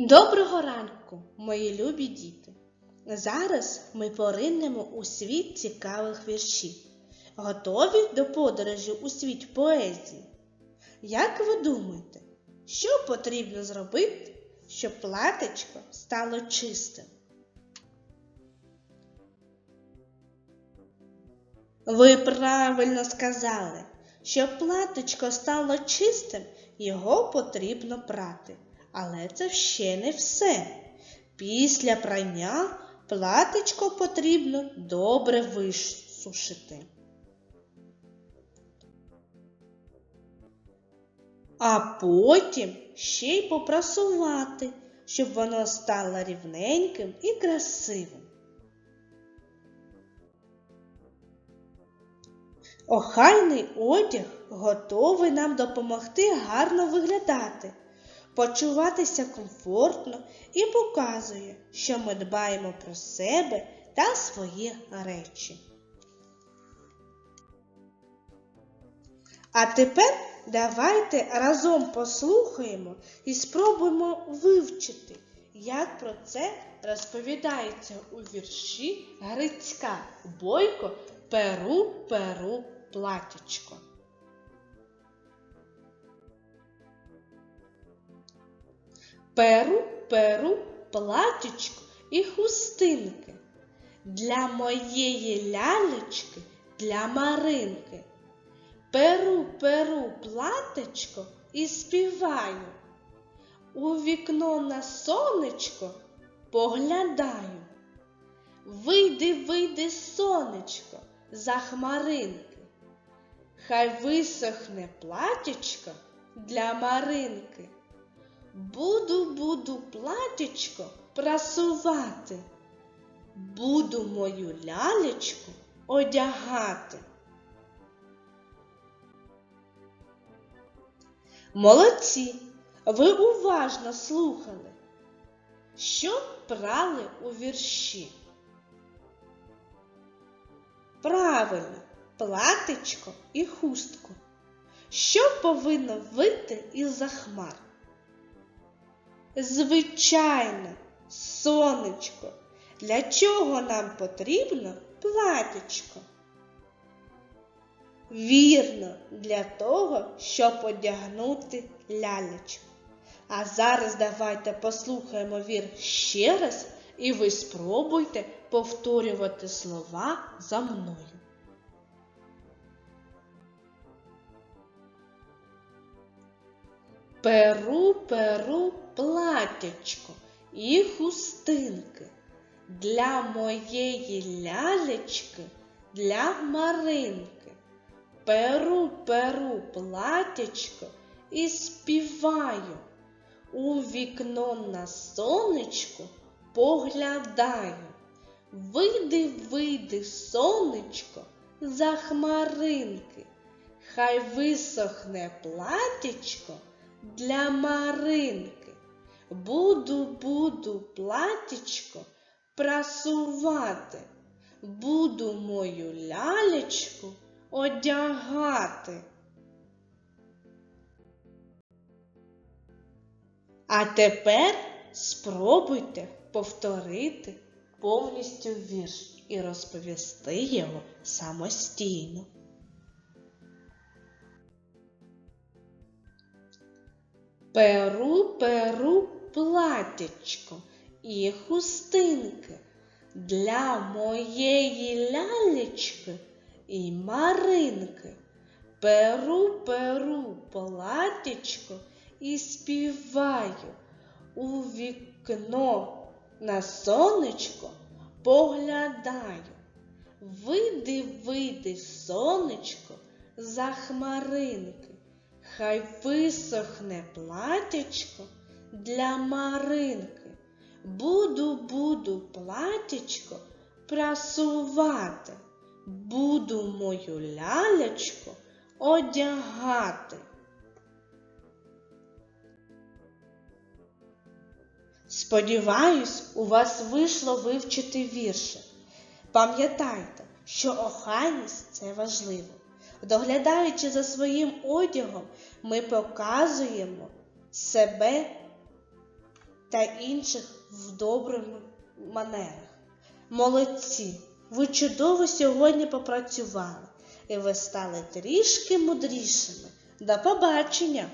Доброго ранку, мої любі діти! Зараз ми поринемо у світ цікавих віршів. Готові до подорожі у світ поезії? Як ви думаєте, що потрібно зробити, щоб платечко стало чистим? Ви правильно сказали, щоб платочко стало чистим, його потрібно прати. Але це ще не все. Після прання платочко потрібно добре висушити. А потім ще й попрасувати, щоб воно стало рівненьким і красивим. Охайний одяг готовий нам допомогти гарно виглядати, почуватися комфортно і показує, що ми дбаємо про себе та свої речі. А тепер давайте разом послухаємо і спробуємо вивчити, як про це розповідається у вірші Грицька Бойко Перу Перу платячко. Перу Перу платячко і хустинки. Для моєї лялечки, для Маринки. Перу перу платечко і співаю. У вікно на сонечко поглядаю. Вийди, вийди, сонечко, за хмаринки. Хай висохне платячко для Маринки. Буду, буду платячко прасувати. Буду мою лялечку одягати. Молодці! Ви уважно слухали, що прали у вірші. Правильно, платечко і хустку. Що повинно вийти із-за хмар? Звичайно, сонечко. Для чого нам потрібно платячко? Вірно, для того, щоб одягнути лялечку. А зараз давайте послухаємо вірш ще раз, і ви спробуйте повторювати слова за мною. Перу, перу, платячко і хустинки. Для моєї лялечки, для Маринки. Перу, перу, платячко і співаю. У вікно на сонечко поглядаю. Вийди, вийди, сонечко, за хмаринки. Хай висохне платячко для Маринки. Буду, буду платячко прасувати. Буду мою лялечку одягати. А тепер спробуйте повторити повністю вірш і розповісти його самостійно. Перу, перу, платячко і хустинки для моєї лялечки і Маринки. Перу, перу, платячко і співаю у вікно на сонечко поглядаю. Вийди, вийди, сонечко, за хмаринки, хай висохне платячко для Маринки. Буду, буду платячко прасувати, буду мою лялечку одягати. Сподіваюсь, у вас вийшло вивчити вірші. Пам'ятайте, що охайність це важливо. Доглядаючи за своїм одягом, ми показуємо себе та інших в добрих манерах. Молодці! Ви чудово сьогодні попрацювали, і ви стали трішки мудрішими. До побачення!